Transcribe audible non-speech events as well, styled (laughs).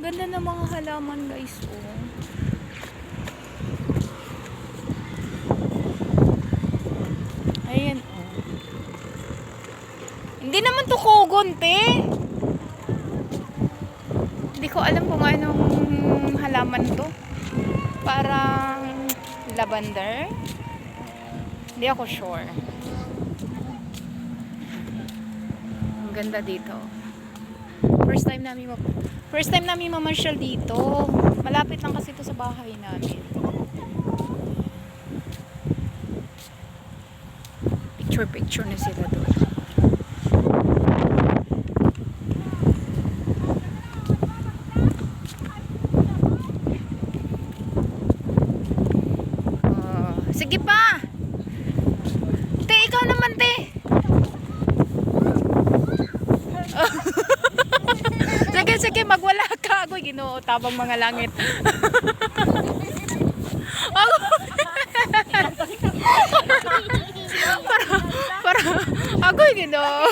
Ganda ng mga halaman guys. Oh. Ayan oh. Hindi naman to kogon, te. Hindi ko alam kung anong halaman to. Parang lavender. Hindi ako sure. Ang ganda dito. First time namin ma- First time namin mamasyal dito. Malapit lang kasi ito sa bahay namin. Picture picture na sila doon. Oh, sige pa! Te, ikaw naman, te! Sige, magwala ka. Agoy, ginoo, tabang mga langit. (laughs) Ako, (laughs) para, para, agoy, ginoo.